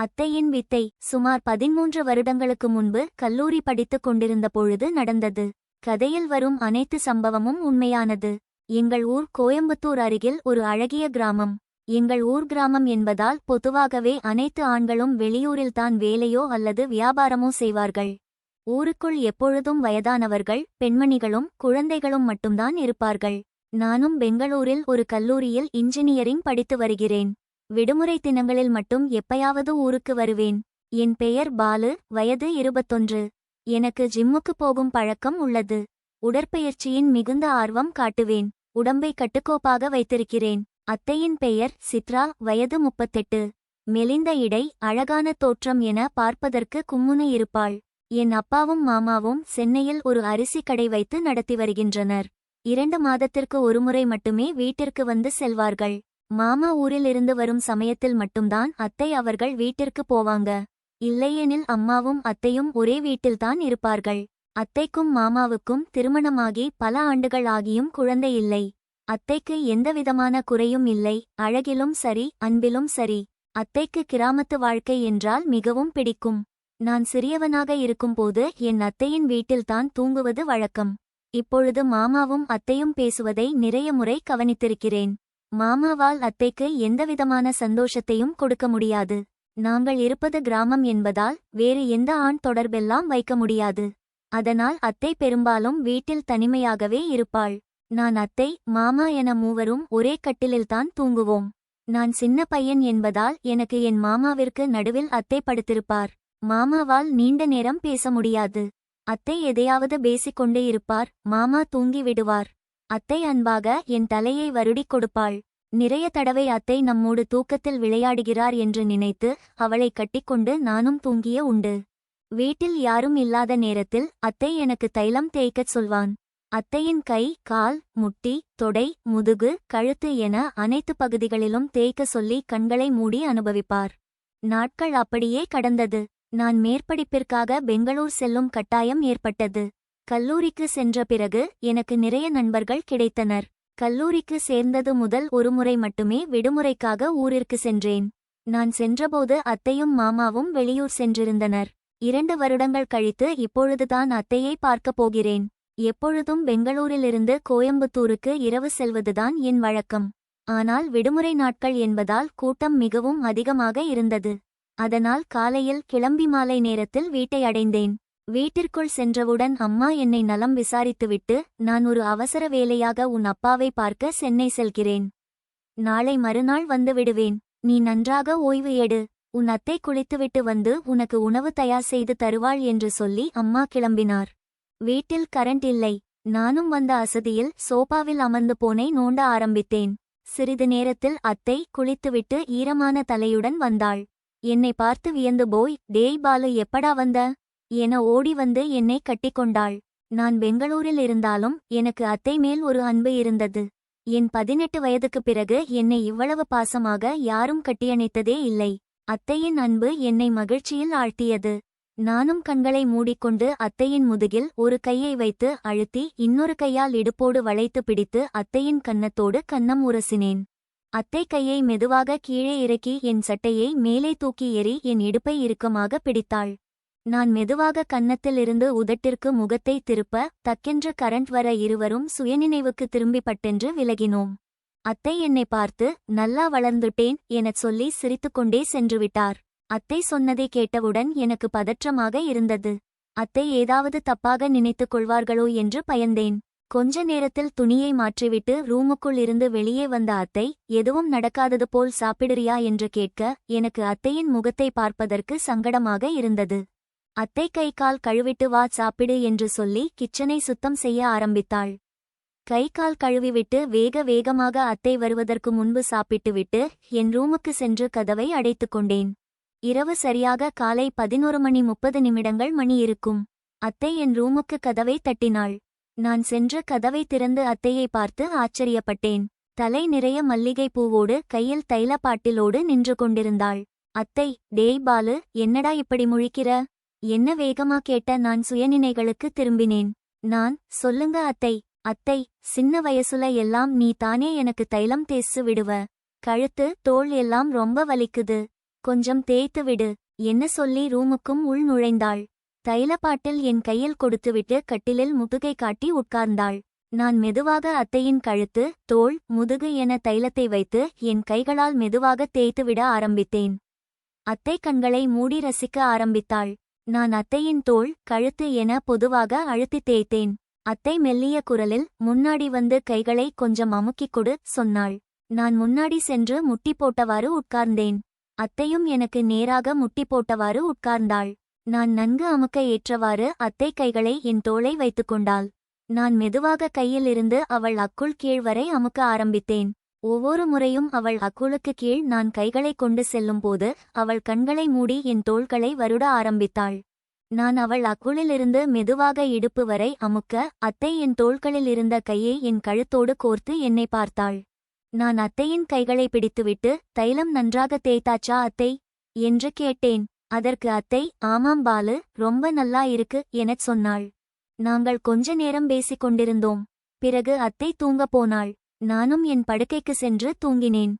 அத்தையின் வித்தை சுமார் பதிமூன்று வருடங்களுக்கு முன்பு கல்லூரி படித்துக் கொண்டிருந்த பொழுது நடந்தது. கதையில் வரும் அனைத்து சம்பவமும் உண்மையானது. எங்கள் ஊர் கோயம்புத்தூர் அருகில் ஒரு அழகிய கிராமம். எங்கள் ஊர் கிராமம் என்பதால் பொதுவாகவே அனைத்து ஆண்களும் வெளியூரில்தான் வேலையோ அல்லது வியாபாரமோ செய்வார்கள். ஊருக்குள் எப்பொழுதும் வயதானவர்கள் பெண்மணிகளும் குழந்தைகளும் மட்டும்தான் இருப்பார்கள். நானும் பெங்களூரில் ஒரு கல்லூரியில் இன்ஜினியரிங் படித்து வருகிறேன். விடுமுறை தினங்களில் மட்டும் எப்பயாவது ஊருக்கு வருவேன். என் பெயர் பாலு வயது இருபத்தொன்று. எனக்கு ஜிம்முக்கு போகும் பழக்கம் உள்ளது. உடற்பயிற்சியின் மிகுந்த ஆர்வம் காட்டுவேன். உடம்பை கட்டுக்கோப்பாக வைத்திருக்கிறேன். அத்தையின் பெயர் சித்ரா வயது முப்பத்தெட்டு. மெலிந்த இடை அழகான தோற்றம் என பார்ப்பதற்கு கும்முனை இருப்பாள். என் அப்பாவும் மாமாவும் சென்னையில் ஒரு அரிசி கடை வைத்து நடத்தி வருகின்றனர். இரண்டு மாதத்திற்கு ஒருமுறை மட்டுமே வீட்டிற்கு வந்து செல்வார்கள். மாமா ஊரிலிருந்து வரும் சமயத்தில் மட்டும்தான் அத்தை அவர்கள் வீட்டிற்கு போவாங்க. இல்லையெனில் அம்மாவும் அத்தையும் ஒரே வீட்டில்தான் இருப்பார்கள். அத்தைக்கும் மாமாவுக்கும் திருமணமாகி பல ஆண்டுகள் ஆகியும் குழந்தை இல்லை. அத்தைக்கு எந்தவிதமான குறையும் இல்லை. அழகிலும் சரி அன்பிலும் சரி. அத்தைக்கு கிராமத்து வாழ்க்கை என்றால் மிகவும் பிடிக்கும். நான் சிறியவனாக இருக்கும்போது என் அத்தையின் வீட்டில்தான் தூங்குவது வழக்கம். இப்பொழுது மாமாவும் அத்தையும் பேசுவதை நிறைய முறை கவனித்திருக்கிறேன். மாமாவால் அத்தைக்கு எந்தவிதமான சந்தோஷத்தையும் கொடுக்க முடியாது. நாங்கள் இருப்பது கிராமம் என்பதால் வேறு எந்த ஆண் தொடர்பெல்லாம் வைக்க முடியாது. அதனால் அத்தை பெரும்பாலும் வீட்டில் தனிமையாகவே இருப்பாள். நான் அத்தை மாமா என மூவரும் ஒரே கட்டிலில்தான் தூங்குவோம். நான் சின்ன பையன் என்பதால் எனக்கு என் மாமாவிற்கு நடுவில் அத்தை படுத்திருப்பார். மாமாவால் நீண்ட நேரம் பேச முடியாது. அத்தை எதையாவது பேசிக்கொண்டே இருப்பார். மாமா தூங்கி விடுவார். அத்தை அன்பாக என் தலையை வருடிக் கொடுப்பாள். நிறைய தடவை அத்தை நம்மோடு தூக்கத்தில் விளையாடுகிறார் என்று நினைத்து அவளை கட்டிக்கொண்டு நானும் தூங்கிய உண்டு. வீட்டில் யாரும் இல்லாத நேரத்தில் அத்தை எனக்கு தைலம் தேய்க்கச் சொல்வான். அத்தையின் கை கால் முட்டி தொடை முதுகு கழுத்து என அனைத்து பகுதிகளிலும் தேய்க்க சொல்லி கண்களை மூடி அனுபவிப்பார். நாட்கள் அப்படியே கடந்தது. நான் மேற்படிப்பிற்காக பெங்களூர் செல்லும் கட்டாயம் ஏற்பட்டது. கல்லூரிக்கு சென்ற பிறகு எனக்கு நிறைய நண்பர்கள் கிடைத்தனர். கல்லூரிக்கு சேர்ந்தது முதல் ஒருமுறை மட்டுமே விடுமுறைக்காக ஊரிற்கு சென்றேன். நான் சென்றபோது அத்தையும் மாமாவும் வெளியூர் சென்றிருந்தனர். இரண்டு வருடங்கள் கழித்து இப்பொழுதுதான் அத்தையை பார்க்கப் போகிறேன். எப்பொழுதும் பெங்களூரிலிருந்து கோயம்புத்தூருக்கு இரவு செல்வதுதான் என் வழக்கம். ஆனால் விடுமுறை நாட்கள் என்பதால் கூட்டம் மிகவும் அதிகமாக இருந்தது. அதனால் காலையில் கிளம்பி மாலை நேரத்தில் வீட்டை அடைந்தேன். வீட்டிற்குள் சென்றவுடன் அம்மா என்னை நலம் விசாரித்துவிட்டு நான் ஒரு அவசர வேலையாக உன் அப்பாவை பார்க்க சென்னை செல்கிறேன். நாளை மறுநாள் வந்து விடுவேன். நீ நன்றாக ஓய்வு எடு. உன் அத்தை குளித்துவிட்டு வந்து உனக்கு உணவு தயார் செய்து தருவாள் என்று சொல்லி அம்மா கிளம்பினார். வீட்டில் கரண்ட் இல்லை. நானும் வந்த அசதியில் சோபாவில் அமர்ந்து போனை நோண்ட ஆரம்பித்தேன். சிறிது நேரத்தில் அத்தை குளித்துவிட்டு ஈரமான தலையுடன் வந்தாள். என்னை பார்த்து வியந்து போய் டேய் பாலு எப்படா வந்த? என ஓடி வந்து என்னை கட்டிக்கொண்டாள். நான் பெங்களூரில் இருந்தாலும் எனக்கு அத்தை மேல் ஒரு அன்பு இருந்தது. என் பதினெட்டு வயதுக்குப் பிறகு என்னை இவ்வளவு பாசமாக யாரும் கட்டியணைத்ததே இல்லை. அத்தையின் அன்பு என்னை மகிழ்ச்சியில் ஆழ்த்தியது. நானும் கண்களை மூடிக்கொண்டு அத்தையின் முதுகில் ஒரு கையை வைத்து அழுத்தி இன்னொரு கையால் இடுப்போடு வளைத்து பிடித்து அத்தையின் கன்னத்தோடு கன்னம் உரசினேன். அத்தை கையை மெதுவாக கீழே இறக்கி என் சட்டையை மேலே தூக்கி எறி என் இடுப்பை இறுக்கமாக பிடித்தாள். நான் மெதுவாக கன்னத்திலிருந்து உதட்டிற்கு முகத்தை திருப்ப தக்கென்று கரண்ட் வர இருவரும் சுயநினைவுக்கு திரும்பிப்பட்டென்று விலகினோம். அத்தை என்னை பார்த்து நல்லா வளர்ந்துட்டேன் எனச் சொல்லி சிரித்துக்கொண்டே சென்றுவிட்டார் அத்தை சொன்னதை கேட்டவுடன் எனக்கு பதற்றமாக இருந்தது. அத்தை ஏதாவது தப்பாக நினைத்துக் கொள்வார்களோ என்று பயந்தேன். கொஞ்ச நேரத்தில் துணியை மாற்றிவிட்டு ரூமுக்குள் இருந்து வெளியே வந்த அத்தை எதுவும் நடக்காதது போல் சாப்பிடுறியா என்று கேட்க எனக்கு அத்தையின் முகத்தை பார்ப்பதற்கு சங்கடமாக இருந்தது. அத்தை கை கால் கழுவிட்டு வா சாப்பிடு என்று சொல்லி கிச்சனை சுத்தம் செய்ய ஆரம்பித்தாள். கை கால் கழுவிவிட்டு வேக வேகமாக அத்தை வருவதற்கு முன்பு சாப்பிட்டுவிட்டு என் ரூமுக்கு சென்று கதவை அடைத்துக் கொண்டேன். இரவு சரியாக காலை பதினோரு மணி முப்பது நிமிடங்கள் மணி இருக்கும். அத்தை என் ரூமுக்கு கதவை தட்டினாள். நான் சென்று கதவை திறந்து அத்தையை பார்த்து ஆச்சரியப்பட்டேன். தலை நிறைய மல்லிகை பூவோடு கையில் தைலப்பாட்டிலோடு நின்று கொண்டிருந்தாள். அத்தை டேய் பாலு என்னடா இப்படி முழிக்கிற? என்ன வேகமா கேட்ட நான் சுயநினைகளுக்கு திரும்பினேன். நான் சொல்லுங்க அத்தை அத்தை சின்ன வயசுல எல்லாம் நீ தானே எனக்கு தைலம் தேய்ச்சு விடுவ. கழுத்து தோள் எல்லாம் ரொம்ப வலிக்குது. கொஞ்சம் தேய்த்து விடு என்ன சொல்லி ரூமுக்கும் உள் நுழைந்தாள். தைலப்பாட்டில் என் கையில் கொடுத்துவிட்டு கட்டிலில் முதுகை காட்டி உட்கார்ந்தாள். நான் மெதுவாக அத்தையின் கழுத்து தோள் முதுகு என தைலத்தை வைத்து என் கைகளால் மெதுவாக தேய்த்துவிட ஆரம்பித்தேன். அத்தை கண்களை மூடி ரசிக்க ஆரம்பித்தாள். நான் அத்தையின் தோள் கழுத்து என பொதுவாக அழுத்தித் தேய்த்தேன். அத்தை மெல்லிய குரலில் முன்னாடி வந்து கைகளை கொஞ்சம் அமுக்கிக் கொடு சொன்னாள். நான் முன்னாடி சென்று முட்டி போட்டவாறு உட்கார்ந்தேன். அத்தையும் எனக்கு நேராக முட்டி போட்டவாறு உட்கார்ந்தாள். நான் நன்கு அமுக்க ஏற்றவாறு அத்தை கைகளை என் தோளை வைத்துக்கொண்டாள் நான் மெதுவாக கையிலிருந்து அவள் அக்குள் கீழ் வரை அமுக்க ஆரம்பித்தேன். ஒவ்வொரு முறையும் அவள் அக்குழுக்கு கீழ் நான் கைகளை கொண்டு செல்லும்போது அவள் கண்களை மூடி என் தோள்களை வருட ஆரம்பித்தாள். நான் அவள் அக்குளிலிருந்து மெதுவாக இடுப்பு வரை அமுக்க அத்தை என் தோள்களில் இருந்த கையை என் கழுத்தோடு கோர்த்து என்னை பார்த்தாள். நான் அத்தையின் கைகளை பிடித்துவிட்டு தைலம் நன்றாக தேய்த்தாச்சா அத்தை? என்று கேட்டேன். அதற்கு அத்தை ஆமாம் பாலு ரொம்ப நல்லா இருக்கு எனச் சொன்னாள். நாங்கள் கொஞ்ச நேரம் பேசிக் கொண்டிருந்தோம். பிறகு அத்தை தூங்கப் போனாள். நானும் என் படுக்கைக்கு சென்று தூங்கினேன்.